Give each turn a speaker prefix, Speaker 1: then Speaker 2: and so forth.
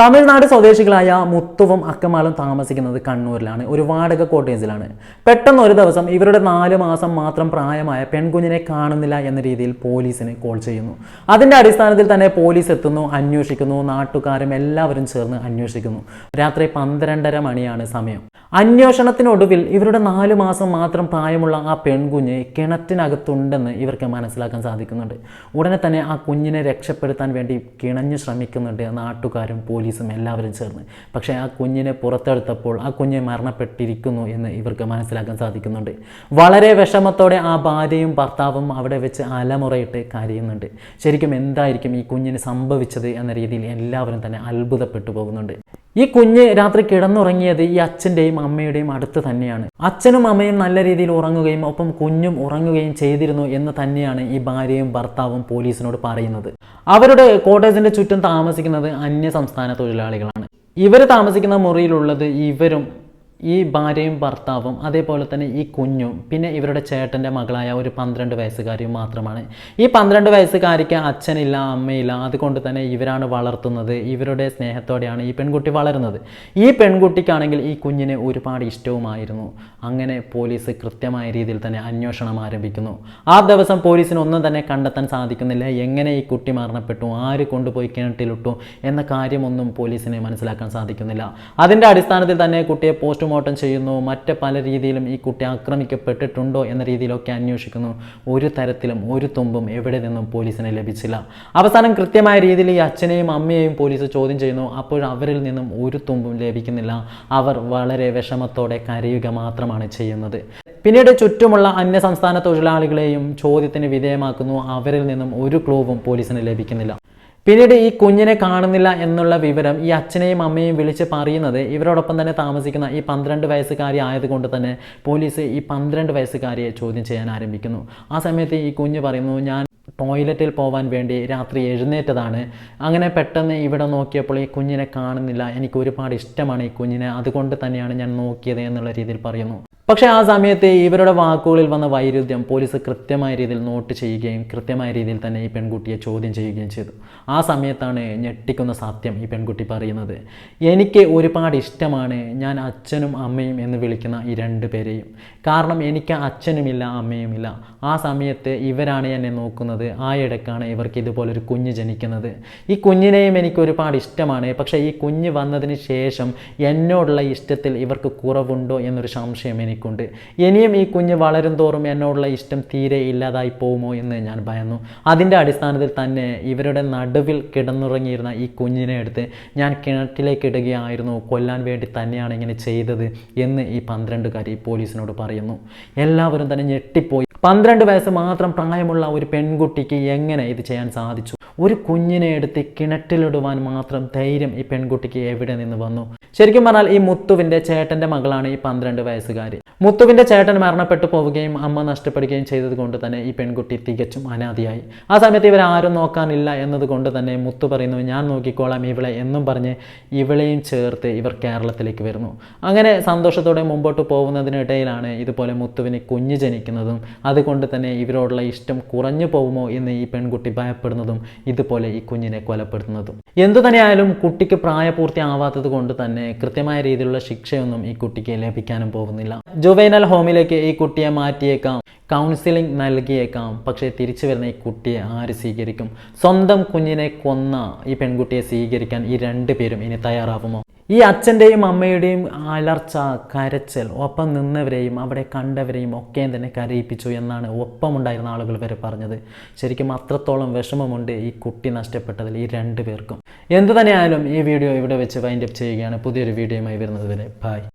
Speaker 1: തമിഴ്നാട് സ്വദേശികളായ മുത്തുവും അക്കമാലും താമസിക്കുന്നത് കണ്ണൂരിലാണ്. ഒരു വാടക കോട്ടേജിലാണ്. പെട്ടെന്ന് ഒരു ദിവസം ഇവരുടെ നാല് മാസം മാത്രം പ്രായമായ പെൺകുഞ്ഞിനെ കാണുന്നില്ല എന്ന രീതിയിൽ പോലീസിന് കോൾ ചെയ്യുന്നു. അതിന്റെ അടിസ്ഥാനത്തിൽ തന്നെ പോലീസ് എത്തുന്നു അന്വേഷിക്കുന്നു നാട്ടുകാരും എല്ലാവരും ചേർന്ന് അന്വേഷിക്കുന്നു. രാത്രി പന്ത്രണ്ടര മണിയാണ് സമയം. അന്വേഷണത്തിനൊടുവിൽ ഇവരുടെ നാല് മാസം മാത്രം പ്രായമുള്ള ആ പെൺകുഞ്ഞ് കിണറ്റിനകത്തുണ്ടെന്ന് ഇവർക്ക് മനസ്സിലാക്കാൻ സാധിക്കുന്നുണ്ട്. ഉടനെ തന്നെ ആ കുഞ്ഞിനെ രക്ഷപ്പെടുത്താൻ വേണ്ടി കിണഞ്ഞു ശ്രമിക്കുന്നുണ്ട് നാട്ടുകാരും പോലീസും എല്ലാവരും ചേർന്ന്. പക്ഷേ ആ കുഞ്ഞിനെ പുറത്തെടുത്തപ്പോൾ ആ കുഞ്ഞ് മരണപ്പെട്ടിരിക്കുന്നു എന്ന് ഇവർക്ക് മനസ്സിലാക്കാൻ സാധിക്കുന്നുണ്ട്. വളരെ വിഷമത്തോടെ ആ ഭാര്യയും ഭർത്താവും അവിടെ വെച്ച് അലമുറയിട്ട് കരയുന്നുണ്ട്. ശരിക്കും എന്തായിരിക്കും ഈ കുഞ്ഞിന് സംഭവിച്ചത് എന്ന രീതിയിൽ എല്ലാവരും തന്നെ അത്ഭുതപ്പെട്ടു പോകുന്നുണ്ട്. ഈ കുഞ്ഞ് രാത്രി കിടന്നുറങ്ങിയത് ഈ അച്ഛന്റെയും അമ്മയുടെയും അടുത്ത് തന്നെയാണ്. അച്ഛനും അമ്മയും നല്ല രീതിയിൽ ഉറങ്ങുകയും ഒപ്പം കുഞ്ഞും ഉറങ്ങുകയും ചെയ്തിരുന്നു എന്ന് തന്നെയാണ് ഈ ഭാര്യയും ഭർത്താവും പോലീസിനോട് പറയുന്നത്. അവരുടെ കോട്ടേജിന്റെ ചുറ്റും താമസിക്കുന്നത് അന്യ സംസ്ഥാന തൊഴിലാളികളാണ്. ഇവർ താമസിക്കുന്ന മുറിയിലുള്ളത് ഇവരും ഈ ഭാര്യയും ഭർത്താവും അതേപോലെ തന്നെ ഈ കുഞ്ഞും പിന്നെ ഇവരുടെ ചേട്ടന്റെ മകളായ ഒരു പന്ത്രണ്ട് വയസ്സുകാരിയും മാത്രമാണ്. ഈ പന്ത്രണ്ട് വയസ്സുകാരിക്ക് അച്ഛനില്ല അമ്മയില്ല അതുകൊണ്ട് തന്നെ ഇവരാണ് വളർത്തുന്നത് ഇവരുടെ സ്നേഹത്തോടെയാണ് ഈ പെൺകുട്ടി വളരുന്നത്. ഈ പെൺകുട്ടിക്കാണെങ്കിൽ ഈ കുഞ്ഞിനെ ഒരുപാട് ഇഷ്ടവുമായിരുന്നു. അങ്ങനെ പോലീസ് കൃത്യമായ രീതിയിൽ തന്നെ അന്വേഷണം ആരംഭിക്കുന്നു. ആ ദിവസം പോലീസിന് ഒന്നും തന്നെ കണ്ടെത്താൻ സാധിക്കുന്നില്ല. എങ്ങനെ ഈ കുട്ടി മരണപ്പെട്ടു ആര് കൊണ്ടുപോയി കിണറ്റിലിട്ടു എന്ന കാര്യമൊന്നും പോലീസിന് മനസ്സിലാക്കാൻ സാധിക്കുന്നില്ല. അതിന്റെ അടിസ്ഥാനത്തിൽ തന്നെ കുട്ടിയെ പോസ്റ്റ്മോർട്ടം ചെയ്യുന്നു. മറ്റ് പല രീതിയിലും ഈ കുട്ടി ആക്രമിക്കപ്പെട്ടിട്ടുണ്ടോ എന്ന രീതിയിലൊക്കെ അന്വേഷിക്കുന്നു. ഒരു തരത്തിലും ഒരു തുമ്പും എവിടെ നിന്നും പോലീസിന് ലഭിച്ചില്ല. അവസാനം കൃത്യമായ രീതിയിൽ ഈ അച്ഛനെയും അമ്മയെയും പോലീസ് ചോദ്യം ചെയ്യുന്നു. അപ്പോൾ അവരിൽ നിന്നും ഒരു തുമ്പും ലഭിക്കുന്നില്ല. അവർ വളരെ വിഷമത്തോടെ കരയുക മാത്രമാണ് ചെയ്യുന്നത്. പിന്നീട് ചുറ്റുമുള്ള അന്യ സംസ്ഥാന തൊഴിലാളികളെയും ചോദ്യത്തിന് വിധേയമാക്കുന്നു. അവരിൽ നിന്നും ഒരു ക്ലൂവും പോലീസിന് ലഭിക്കുന്നില്ല. പിന്നീട് ഈ കുഞ്ഞിനെ കാണുന്നില്ല എന്നുള്ള വിവരം ഈ അച്ഛനെയും അമ്മയും വിളിച്ച് പറയുന്നത് ഇവരോടൊപ്പം തന്നെ താമസിക്കുന്ന ഈ പന്ത്രണ്ട് വയസ്സുകാരി ആയതുകൊണ്ട് തന്നെ പോലീസ് ഈ പന്ത്രണ്ട് വയസ്സുകാരിയെ ചോദ്യം ചെയ്യാൻ ആരംഭിക്കുന്നു. ആ സമയത്ത് ഈ കുഞ്ഞ് പറയുന്നു ഞാൻ ടോയ്ലറ്റിൽ പോവാൻ വേണ്ടി രാത്രി എഴുന്നേറ്റതാണ്. അങ്ങനെ പെട്ടെന്ന് ഇവിടെ നോക്കിയപ്പോൾ ഈ കുഞ്ഞിനെ കാണുന്നില്ല. എനിക്ക് ഒരുപാട് ഇഷ്ടമാണ് ഈ കുഞ്ഞിനെ. അതുകൊണ്ട് തന്നെയാണ് ഞാൻ നോക്കിയത് എന്നുള്ള രീതിയിൽ പറയുന്നു. പക്ഷേ ആ സമയത്ത് ഇവരുടെ വാക്കുകളിൽ വന്ന വൈരുദ്ധ്യം പോലീസ് കൃത്യമായ രീതിയിൽ നോട്ട് ചെയ്യുകയും കൃത്യമായ രീതിയിൽ തന്നെ ഈ പെൺകുട്ടിയെ ചോദ്യം ചെയ്യുകയും ചെയ്തു. ആ സമയത്താണ് ഞെട്ടിക്കുന്ന സത്യം ഈ പെൺകുട്ടി പറയുന്നത്. എനിക്ക് ഒരുപാട് ഇഷ്ടമാണ് ഞാൻ അച്ഛനും അമ്മയും എന്ന് വിളിക്കുന്ന ഈ രണ്ട് പേരെയും. കാരണം എനിക്ക് അച്ഛനുമില്ല അമ്മയുമില്ല. ആ സമയത്ത് ഇവരാണ് എന്നെ നോക്കുന്നത്. ആ ഇടക്കാണ് ഇവർക്ക് ഇതുപോലൊരു കുഞ്ഞ് ജനിക്കുന്നത്. ഈ കുഞ്ഞിനെയും എനിക്ക് ഒരുപാട് ഇഷ്ടമാണ്. പക്ഷേ ഈ കുഞ്ഞ് വന്നതിന് ശേഷം എന്നോടുള്ള ഇഷ്ടത്തിൽ ഇവർക്ക് കുറവുണ്ടോ എന്നൊരു സംശയം എനിക്കുണ്ട് ഇനിയും ഈ കുഞ്ഞ് വളരും തോറും എന്നോടുള്ള ഇഷ്ടം തീരെ ഇല്ലാതായി പോകുമോ എന്ന് ഞാൻ ഭയന്നു. അതിന്റെ അടിസ്ഥാനത്തിൽ തന്നെ ഇവരുടെ നടുവിൽ കിടന്നുറങ്ങിയിരുന്ന ഈ കുഞ്ഞിനെ എടുത്ത് ഞാൻ കിണറ്റിലേക്ക് ഇടുകയായിരുന്നു. കൊല്ലാൻ വേണ്ടി തന്നെയാണ് ഇങ്ങനെ ചെയ്തത് എന്ന് ഈ പന്ത്രണ്ടുകാരി പോലീസിനോട് പറയുന്നു. എല്ലാവരും തന്നെ ഞെട്ടിപ്പോയി. പന്ത്രണ്ട് വയസ്സ് മാത്രം പ്രായമുള്ള ഒരു പെൺകുട്ടിക്ക് എങ്ങനെ ഇത് ചെയ്യാൻ സാധിച്ചു? ഒരു കുഞ്ഞിനെ എടുത്ത് കിണറ്റിലിടുവാൻ മാത്രം ധൈര്യം ഈ പെൺകുട്ടിക്ക് എവിടെ നിന്ന് വന്നു? ശരിക്കും പറഞ്ഞാൽ ഈ മുത്തുവിന്റെ ചേട്ടന്റെ മകളാണ് ഈ പന്ത്രണ്ട് വയസ്സുകാരി. മുത്തുവിന്റെ ചേട്ടൻ മരണപ്പെട്ടു പോവുകയും അമ്മ നഷ്ടപ്പെടുകയും ചെയ്തത് കൊണ്ട് തന്നെ ഈ പെൺകുട്ടി തികച്ചും അനാദിയായി. ആ സമയത്ത് ആരും നോക്കാനില്ല എന്നതുകൊണ്ട് തന്നെ മുത്തു പറയുന്നു ഞാൻ നോക്കിക്കോളാം ഇവളെ എന്നും പറഞ്ഞ് ഇവളെയും ചേർത്ത് ഇവർ കേരളത്തിലേക്ക് വരുന്നു. അങ്ങനെ സന്തോഷത്തോടെ മുമ്പോട്ട് പോകുന്നതിനിടയിലാണ് ഇതുപോലെ മുത്തുവിന് കുഞ്ഞ് ജനിക്കുന്നതും അതുകൊണ്ട് തന്നെ ഇവരോടുള്ള ഇഷ്ടം കുറഞ്ഞു പോകുമോ എന്ന് ഈ പെൺകുട്ടി ഭയപ്പെടുന്നതും ഇതുപോലെ ഈ കുഞ്ഞിനെ കൊലപ്പെടുത്തുന്നതും. എന്തു തന്നെയായാലും കുട്ടിക്ക് പ്രായപൂർത്തി ആവാത്തത് കൊണ്ട് തന്നെ കൃത്യമായ രീതിയിലുള്ള ശിക്ഷയൊന്നും ഈ കുട്ടിക്ക് ലഭിക്കാനും പോകുന്നില്ല. ജുവൈനൽ ഹോമിലേക്ക് ഈ കുട്ടിയെ മാറ്റിയേക്കാം. കൗൺസിലിംഗ് നൽകിയേക്കാം. പക്ഷേ തിരിച്ചു വരുന്ന ഈ കുട്ടിയെ ആര് സ്വീകരിക്കും? സ്വന്തം കുഞ്ഞിനെ കൊന്ന ഈ പെൺകുട്ടിയെ സ്വീകരിക്കാൻ ഈ രണ്ട് പേരും ഇനി തയ്യാറാവുമോ? ഈ അച്ഛന്റെയും അമ്മയുടെയും അലർച്ച കരച്ചൽ ഒപ്പം നിന്നവരെയും അവിടെ കണ്ടവരെയും ഒക്കെ തന്നെ കരയിപ്പിച്ചു എന്നാണ് ഒപ്പമുണ്ടായിരുന്ന ആളുകൾ വരെ പറഞ്ഞത്. ശരിക്കും അത്രത്തോളം വിഷമമുണ്ട് ഈ കുട്ടി നഷ്ടപ്പെട്ടതിൽ ഈ രണ്ട് പേർക്കും. എന്തു തന്നെയായാലും ഈ വീഡിയോ ഇവിടെ വെച്ച് വൈൻഡപ്പ് ചെയ്യുകയാണ്. പുതിയൊരു വീഡിയോയുമായി വരുന്നത് വരെ ബായ്